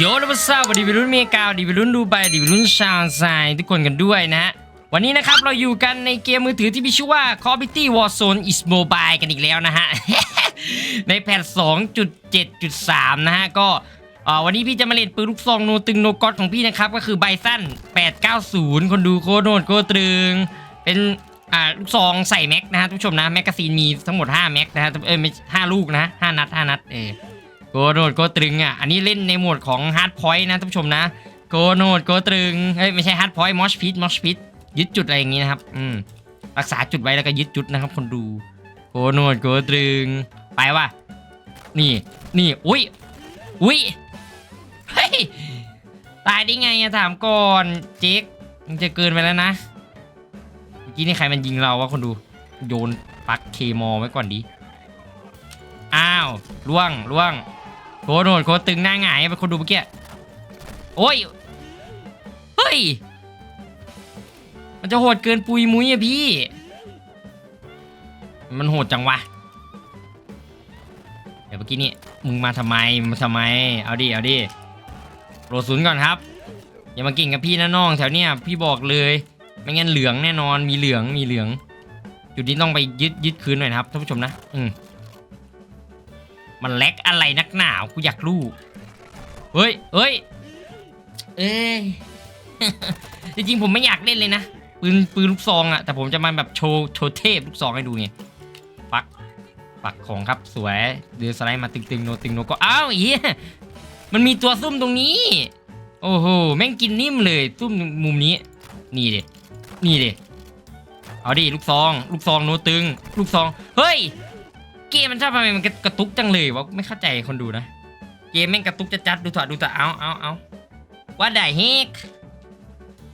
โยนวัสวัดีวัยรุ่นเมกาวดีวัยรุ่นดูไบดีวัยรุ่นชาวไซทุกคนกันด้วยนะฮะ วันนี้นะครับเราอยู่กันในเกมมือถือที่มีชื่อว่า Call of Duty Warzone is Mobile กันอีกแล้วนะฮะ ในแพท 2.7.3 นะฮะ ก็วันนี้พี่จะมาเล่นปืนลูกซองโนตึงโนกอตของพี่นะครับ ก็คือไบสั้น890 คนดูโคโนดโคตรึง เป็นอ่าลูกซองใส่แม็กนะฮะทุกชมนะแมกกาซีนมีทั้งหมด5แม็กนะฮะเอ้ยไม่ห้าลูกนะห้านัดห้านัดเออ โกโนดโกตรึงอะ อันนี้เล่นในโหมดของฮาร์ดพอยต์นะท่านผู้ชมนะ โกโนดโกตรึงเฮ้ยไม่ใช่ฮาร์ดพอยต์มอชพิทมอชพิทยึดจุดอะไรอย่างงี้นะครับ อืม รักษาจุดไว้แล้วก็ยึดจุดนะครับ คนดู โกโนดโกตรึง ไปว่ะ นี่ นี่ อุ้ย อุ้ย เฮ้ย ตายได้ไงอะถามก่อนเจ๊กมันจะเกินไปแล้วนะ เมื่อกี้นี่ใครมันยิงเราวะคนดู โยนปักเคมอไว้ก่อนดีอ้าวล่วงล่วง โคโนดโคตึงหน้าหงายเป็นคนดูเมื่อกี้โอ้ยเฮ้ยมันจะโหดเกินปุยมุ้ยอะพี่ มันโหดจังวะเดี๋ยวเมื่อกี้นี่มึงมาทำไมมาทำไม เอาดิเอาดิโรศูนย์ก่อนครับ อย่ามาเก่งกับพี่นะน้องแถวเนี้ยพี่บอกเลย ไม่งั้นเหลืองแน่นอนมีเหลืองมีเหลือง จุดนี้ต้องไปยึดยึดคืนหน่อยนะครับท่านผู้ชมนะ อืม มันแลกอะไรนักหนาวกูอยากรู้ เฮ้ยเฮ้ย เอ้ย จริงๆผมไม่อยากเล่นเลยนะ ปืนปืนลูกซองอะแต่ผมจะมาแบบโชว์โชว์เทพลูกซองให้ดูไง ปัก ปักของครับสวย เดือสไลด์มาตึงๆโนตึงโนก็อ้าวเฮียมันมีตัวซุ่มตรงนี้ โอ้โห แม่งกินนิ่มเลยซุ่มมุมนี้ นี่เด็นี่เด็เอาดิลูกซอง ลูกซองโนตึง ลูกซอง เฮ้ย เกมมันชอบทำไมมันกระตุกจังเลยวะไม่เข้าใจคนดูนะ เกมแม่งกระตุกจะจัดดูถอดดูถอดเอาเอาเอาว่าได้เฮก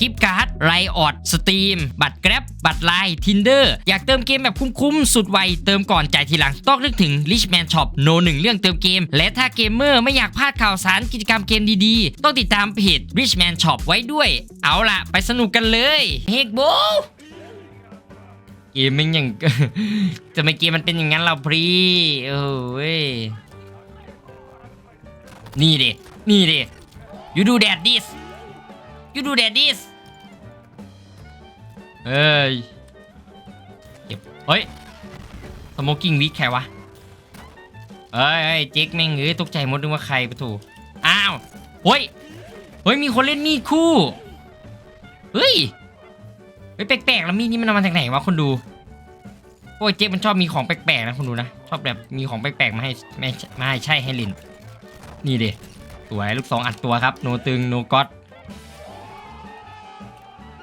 กิฟต์การ์ดไรออดสตรีมบัตรแกร็บบัตรไลน์ทินเดอร์อยากเติมเกมแบบคุ้มๆ สุดไว เติมก่อนจ่ายทีหลัง ต้องนึกถึง Richman Shop โนหนึ่งเรื่องเติมเกม และถ้าเกมเมอร์ไม่อยากพลาดข่าวสารกิจกรรมเกมดีๆ ต้องติดตามเพจ Richman Shop ไว้ด้วย เอาล่ะ ไปสนุกกันเลยเฮกโบเกมมันอย่างจะไม่เกมมันเป็นอย่างนั้นเราพรีโอ้ยนี่เด็นี่เด็ you do that this you do that this เอ้ยเก็บเฮ้ยสโมกิ้งวิกใครวะเอ้ยเอ้ยเจ๊กแม่งเอ้ยตกใจหมดนึกว่าใครปะถูอ้าวเฮ้ยเฮ้ยมีคนเล่นมีดคู่เฮ้ยเฮ้ยแปลกๆแล้วมีดนี่มันมาจากไหนวะคนดูโอ้ยเจ๊กมันชอบมีของแปลกๆนะคนดูนะชอบแบบมีของแปลกๆมาให้ไม่มาให้ใช่ให้ลินนี่เด็สวยลูกสองอัดตัวครับโนตึงโนก็อต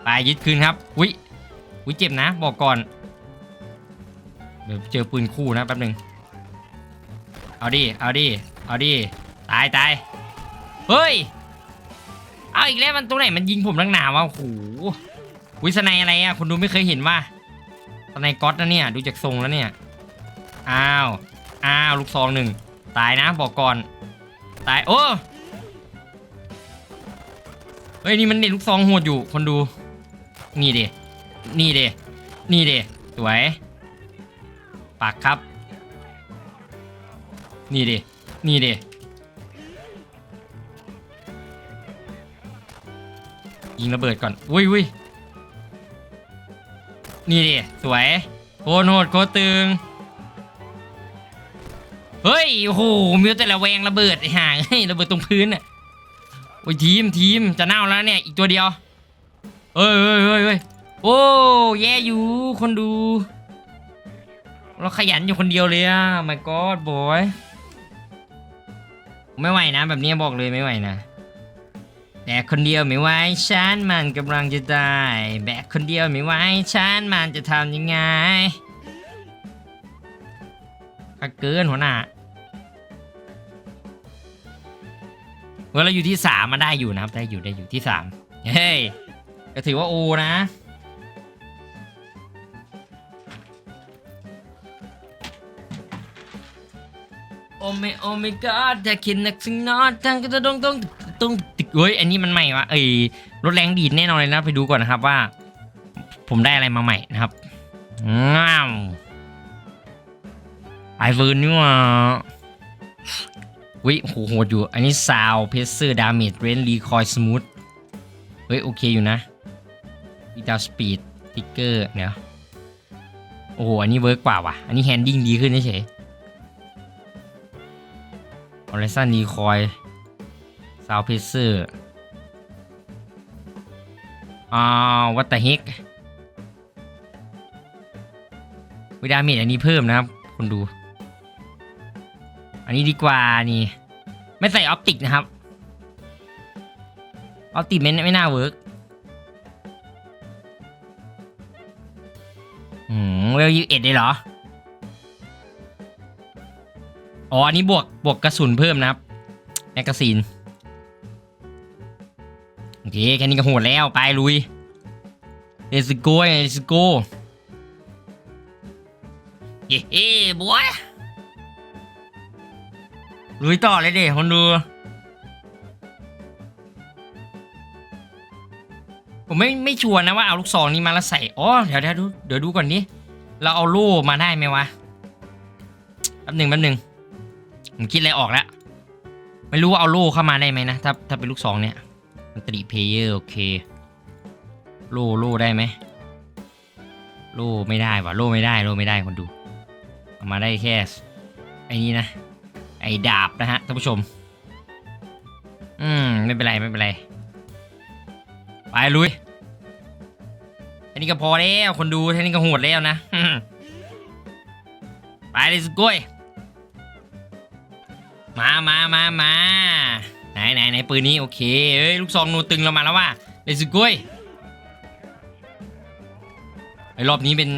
ไปยึดคืนครับอุ้ยอุ้ยเจ็บนะ บอกก่อน เดี๋ยวเจอปืนคู่นะแป๊บหนึ่งเอาดิ เอาดิ เอาดิ ตายตายเฮ้ย เอาอีกแล้วมันตรงไหนมันยิงผมตั้งหนาวะโอ้โหวิสไนอะไรอะคนดูไม่เคยเห็นว่าสไนก๊อตนะเนี่ย ดูจากทรงแล้วเนี่ย อ้าว อ้าว ลูกซองหนึ่ง ตายนะบอกก่อน ตาย โอ้ เฮ้ย นี่มันเด็ลูกซองโหดอยู่คนดู นี่เดนี่เดนี่เดสวยปากครับ นี่เดนี่เดยิงระเบิดก่อนอุ้ยอุ้ยนี่ดิสวยโคโหดโคตึงเฮ้ยโอ้โหมีแต่ละแวงระเบิดห่างเฮ้ระเบิดตรงพื้นอะโอ้ยทีมทีมจะเน่าแล้วเนี่ยอีกตัวเดียว เฮ้ยเฮ้ยเฮ้ยเฮ้ยโอ้แย่อยู่คนดู เราขยันอยู่คนเดียวเลยอะ my god boy ไม่ไหวนะ แบบนี้บอกเลยไม่ไหวนะแบกคนเดียวไม่ไหวฉันมันกำลังจะตายแบกคนเดียวไม่ไหวฉันมันจะทำยังไงก็เกินหัวหน้ามื่อเราอยู่ที่สามมาได้อยู่นะครับ ได้อยู่ได้อยู่ที่สามเฮ้ย ก็ถือว่าโอนะโอเมโอเมก้าจะคิดนักสิงนอจังก็จะต้องต้องต้องติดเฮ้ยอันนี้มันใหม่วะเอ้ยรถแรงดีดแน่นอนเลยนะไปดูก่อนนะครับว่า ผมได้อะไรมาใหม่นะครับง้าวไอเฟิร์นนี่ว่าวิโหโหดอยู่ อันนี้ซาวเพสเซอร์ดาเมจเรนรีคอยสมูทเฮ้ย โอเคอยู่นะ วิดาสปีดติ๊กเกอร์เดี๋ยโอ้โห อันนี้เวิร์กกว่าว่ะ อันนี้แฮนดิ้งดีขึ้นเฉยออริสันรีคอยซาวเพสเซอร์อ้าววัตเฮกวิดาเมจอันนี้เพิ่มนะครับคนดู อันนี้ดีกว่านี่ ไม่ใส่ออปติกนะครับ ออปติกไม่ไม่น่าเวิร์ก เวลยูเอ็ดได้เหรอ อ๋อ อันนี้บวกบวกกระสุนเพิ่มนะครับ แมกกาซีน โอเค แค่นี้ก็โหดแล้ว ไปลุย Let's go Let's go เย้เฮ้บวยลุยต่อเลยเด็คนดูผมไม่ไม่ชัวร์นะว่าเอาลูกซองนี้มาแล้วใส่ อ๋อ เดี๋ยวเดี๋ยวดู เดี๋ยวดูก่อนนี้ เราเอาโล่มาได้ไหมวะแป๊บหนึ่งแป๊บหนึ่งผมคิดอะไรออกแล้ว ไม่รู้ว่าเอาโล่เข้ามาได้ไหมนะ ถ้าถ้าเป็นลูกซองเนี่ย มันตรีเพเยอร์โอเคโล่โล่ได้ไหมโล่ไม่ได้ว่ะโล่ไม่ได้โล่ไม่ได้คนดู เอามาได้แค่ไอ้นี้นะ ไอ้ดาบนะฮะท่านผู้ชม อืมไม่เป็นไรไม่เป็นไร ไปลุยแค่นี้ก็พอแล้วคนดูแค่นี้ก็โหดแล้วนะอื ไปเลยสกุ้ยมามามามาไหนไหนไหนปืนนี้โอเคเอ้ยลูกซองนูตึงเรามาแล้วว่ะเลยสกุ้ยไอ้รอบนี้เป็น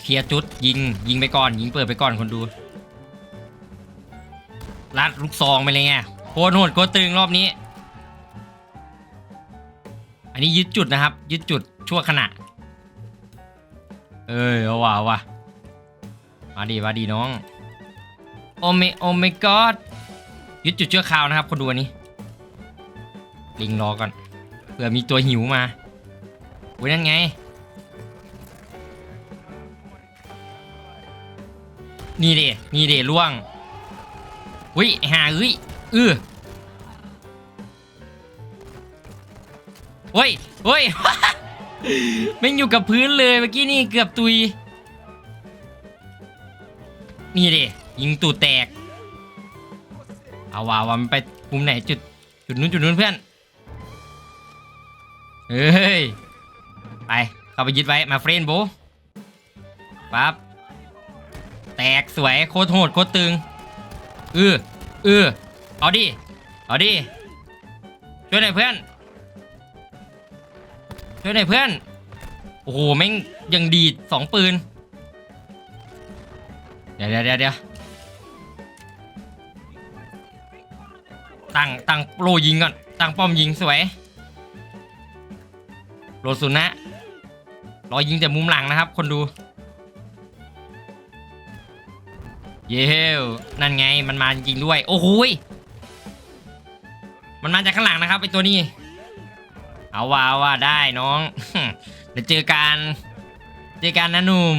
เคลียร์จุดยิงยิงไปก่อน ยิงเปิดไปก่อนคนดูลัดลูกซองไปเลยไงโคตรโหดโคตรตึงรอบนี้ อันนี้ยึดจุดนะครับ ยึดจุดชั่วขณะ เอ้ยเอาว่ะเอาว่ะ มาดีมาดีน้อง โอเมโอเมกอดยึดจุดเชั่วคราวนะครับ คนดูอันนี้ ลิงรอก่อนเผื่อมีตัวหิวมาโอ้ยนั่นไง นี่เดนี่เดล่วงอุ้ยหาเอ้ยเออเฮ้ยเฮ้ยแม่อยู่กับพื้นเลยเมื่อกี้นี่เกือบตุย นี่ดิยิงตูดแตก เอาว่าว่ามันไปมุมไหนจุดจุดนู้นจุดนู้นเพื่อนเฮ้ยไปเข้าไปยึดไว้มาเฟรนโบปั๊บแตกสวยโคตรโหดโคตรตึงเออเออเอาดิเอาดิช่วยหน่อยเพื่อนช่วยหน่อยเพื่อนโอ้โหแม่งยังดีดสองปืน เดี๋ยวเดี๋ยวเดี๋ยวตั้งตั้งโลยิงก่อนตั้งป้อมยิงสวยโรสุนะรอยิงจากมุมหลังนะครับ คนดู เย้นั่นไงมันมาจริงด้วย โอ้โหมันมาจากข้างหลังนะครับไอตัวนี้ เอาว่าเอาว่าได้น้องเดี๋ยวเจอกัน เจอกันนะหนุ่ม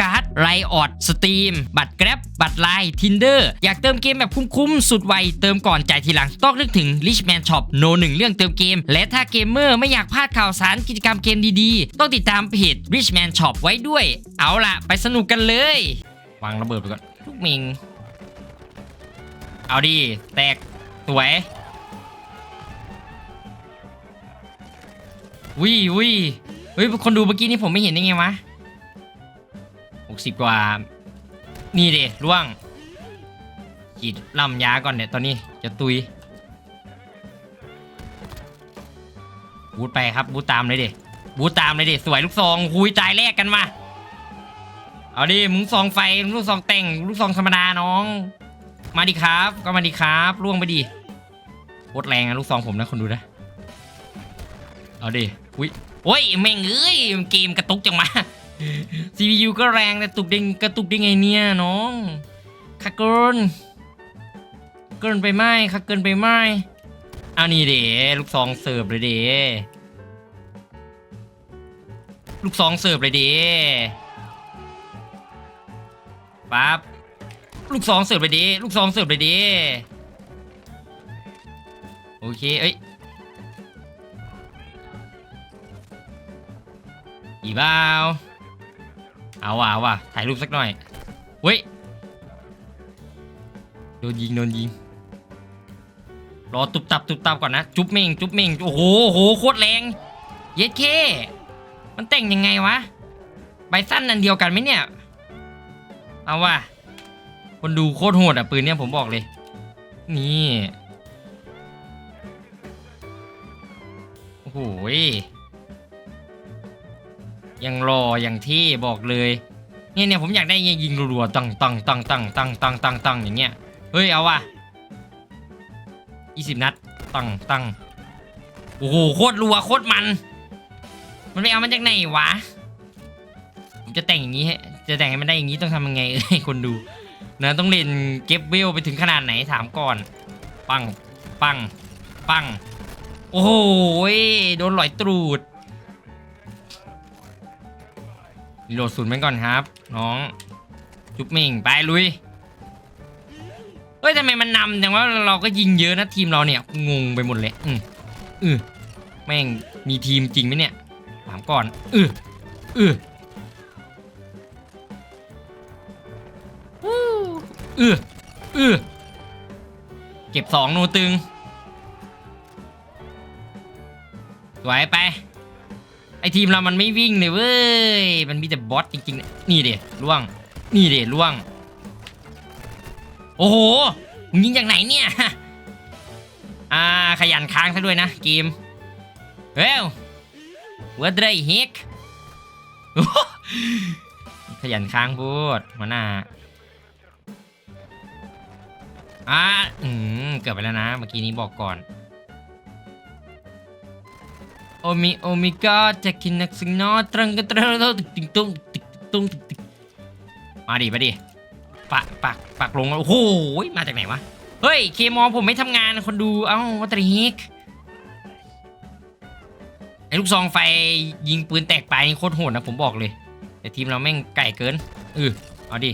การ์ไลออดสตรีมบัตรแกร็บบัตรไลน์ทินเดอร์อยากเติมเกมแบบคุ้มๆ สุดไว เติมก่อนจ่ายทีหลัง ต้องนึกถึง Richman Shop โนหนึ่งเรื่องเติมเกม และถ้าเกมเมอร์ไม่อยากพลาดข่าวสารกิจกรรมเกมดีๆ ต้องติดตามเพจ Richman Shop ไว้ด้วย เอาล่ะ ไปสนุกกันเลย วางระเบิดไปก่อนลูกมิง เอาดีแตกสวยวิวิวิคนดูเมื่อกี้นี่ผมไม่เห็นยังไงวะ หกสิบกว่า นี่เดร่วงฉีดล่ำยาก่อนเนี่ยตอนนี้จะตุยบูทไปครับบูทตามเลยเดบูทตามเลยเดสวยลูกซองคุยตายแรกกันมาเอาดิมึงซองไฟลูกซองแต่งลูกซองธรรมดาน้อง มาดิครับ ก็มาดิครับล่วงไปดิโคตรแรงอะลูกซองผมนะคนดูนะเอาดิอุ้ยโอ้ยแม่งเอ้ยเกมกระตุกจังมา CPU ก็แรงแต่ตุกเด้งกระตุกได้ไงเนี่ยน้องคักเกิน เกินไปไหมคักเกินไปไหมเอานี่เด๋ลูกซองเสิร์ฟเลยเด๋ลูกซองเสิร์ฟเลยเด๋ปั๊บลูกซองเสิร์ฟเลยเด๋ลูกซองเสิร์ฟเลยเดโอเคเอ้ยอีบ้าว เอาว่ะเอาว่ะถ่ายรูปสักหน่อยเว้ยโดนยิงโดนยิงรอตุบตับตุบตับก่อนนะ จุ๊บเม่งจุ๊บเม่งโอ้โหโหโคตรแรง เย็ดเค มันแต่งยังไงวะ ใบสั้นอันเดียวกันไหมเนี่ย เอาว่ะ คนดูโคตรโหดอะปืนเนี่ยผมบอกเลย นี่ โอ้โห ยังรออย่างที่บอกเลยเนี่ยเนี่ยผมอยากได้ยิงรัวๆตังตังตังตังตังตังตังตังอย่างเงี้ยเฮ้ยเอาว่ะยี่สิบนัดตังตังโอ้โหโคตรรัวโคตรมัน มันไปเอามาจากไหนวะผมจะแต่งอย่างนี้ให้จะแต่งให้มันได้อย่างนี้ต้องทำยังไงเอ้ยคนดูนะต้องเล่นเก็บเวลไปถึงขนาดไหนถามก่อน ปังปังปังโอ้โหยโดนหลอยตรูด โหลดศูนย์ไปก่อนครับ น้อง จุ๊บม่งไปลุยเฮ้ยทำไมมันนำจังว่าเราก็ยิงเยอะนะทีมเราเนี่ยงงไปหมดเลยอืมอือแม่งมีทีมจริงไหมเนี่ยถามก่อนอืออืออืออือเก็บสองโนตึงสวยไป ไอทีมเรามันไม่วิ่งเลยเว้ย มันมีแต่บอสจริงๆ นี่เดี๋ล่วง นี่เดี๋ล่วง โอ้โหมึงยิงจากไหนเนี่ย อ่า ขยันค้างซะด้วยนะเกมเฮ้ยวัดไรเฮกขยันค้างพูดมาหน้าอ่าอืม เกือบไปแล้วนะ เมื่อกี้นี้บอกก่อน โอมิโอมิก็จะกินนักสิงนอตรังกันตรังตึกตึงตุ้งตึกตุ้งตึกตึกมาดิมาดิปักปักปักลงโอ้โหมาจากไหนวะเฮ้ยเคมอผมไม่ทำงานคนดูเอ้าวัตริฮิกไอ้ลูกซองไฟยิงปืนแตกไปนี่โคตรโหดนะผมบอกเลย แต่ทีมเราแม่งไก่เกินเออเอาดิ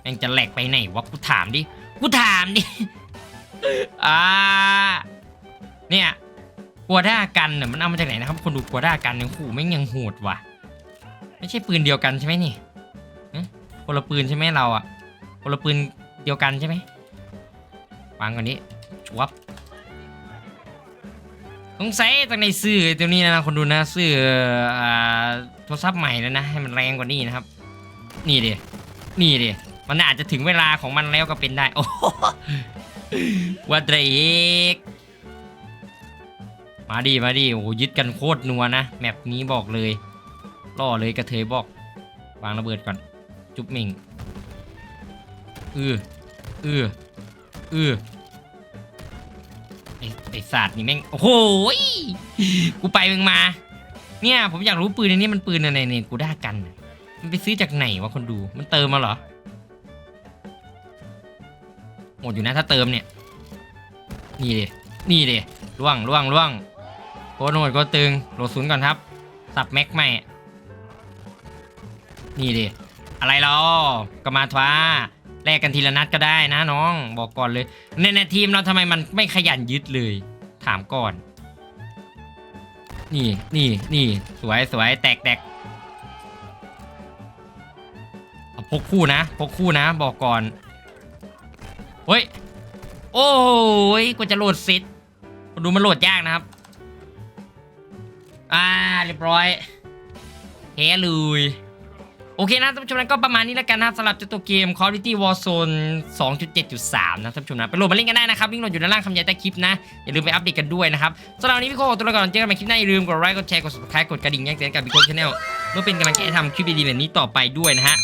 แม่งจะแหลกไปไหนวะกูถามดิกูถามดิอ่าเนี่ย กัวด้ากันเนี่ยมันเอามาจากไหนนะครับ คนดูกัวด้ากันเนี่ยขู่ไม่งยังโหดว่ะ ไม่ใช่ปืนเดียวกันใช่ไหมนี่คนละปืนใช่ไหมเราอะคนละปืนเดียวกันใช่ไหมวางก่อนนี้ชวบสงสัยตั้งในซื้อตัวนี้นะคนดูนะซื้ออ่าโทรศัพท์ใหม่แล้วนะ ให้มันแรงกว่านี้นะครับ นี่ดินี่ดิมันอาจจะถึงเวลาของมันแล้วก็เป็นได้ โอ้วัดเรก มาดิมาดิโอ้ยึดกันโคตรนัวนะแมปนี้บอกเลยล่อเลยกระเทยบอก วางระเบิดก่อน จุ๊บมิงเออเออเออไอไอศาสตร์นี่แม่งโอ้โหกูไปมึงมา เนี่ยผมอยากรู้ปืนในนี้มันปืนอะไรเนี่ยกูได้กัน มันไปซื้อจากไหนวะคนดูมันเติมมาเหรอหมดอยู่นะถ้าเติมเนี่ย นี่เดินี่เดิล่วงล่วงล่วง โคโหดโคตรตึงโหลดศูนย์ก่อนครับ สับแม็กใหม่ นี่ดิ อะไรเราก็มาทว่าแลกกันทีละนัดก็ได้นะน้อง บอกก่อนเลยในในทีมเราทำไมมันไม่ขยันยึดเลย ถามก่อน นี่นี่นี่สวยสวยแตกแตกพกคู่นะพกคู่นะ บอกก่อนเฮ้ย โอ้ยกว่าจะโหลดเสร็จดูมันโหลดยากนะครับ อ่าเรียบร้อยแพ้เลยโอเคนะท่านผู้ชมนั้นก็ประมาณนี้แล้วกันนะครับสำหรับเจ้าตัวเกม Call of Duty Warzone 2.7.3 นะท่านผู้ชมนะไปโหลดมาเล่นกันได้นะครับลิงก์โหลดอยู่ด้านล่างคำใหญ่ใต้คลิปนะ อย่าลืมไปอัปเดตกันด้วยนะครับสำหรับวันนี้พี่โคตัวลาก่อนเจอกันใหม่คลิปหน้าอย่าลืมกดไลค์กดแชร์กด subscribe กดกระดิ่งแจ้งเตือนกับพี่โคชแนลเพื่อเป็นกำลังใจทำคลิปดีๆแบบนี้ต่อไปด้วยนะฮะ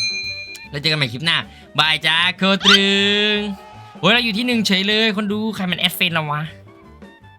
แล้วเจอกันใหม่คลิปหน้าบายจ้าโคตรึงโอ้ยเราอยู่ที่หนึ่งเฉยเลยคนดูใครมันแอดเฟนเราวะ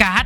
การ์ด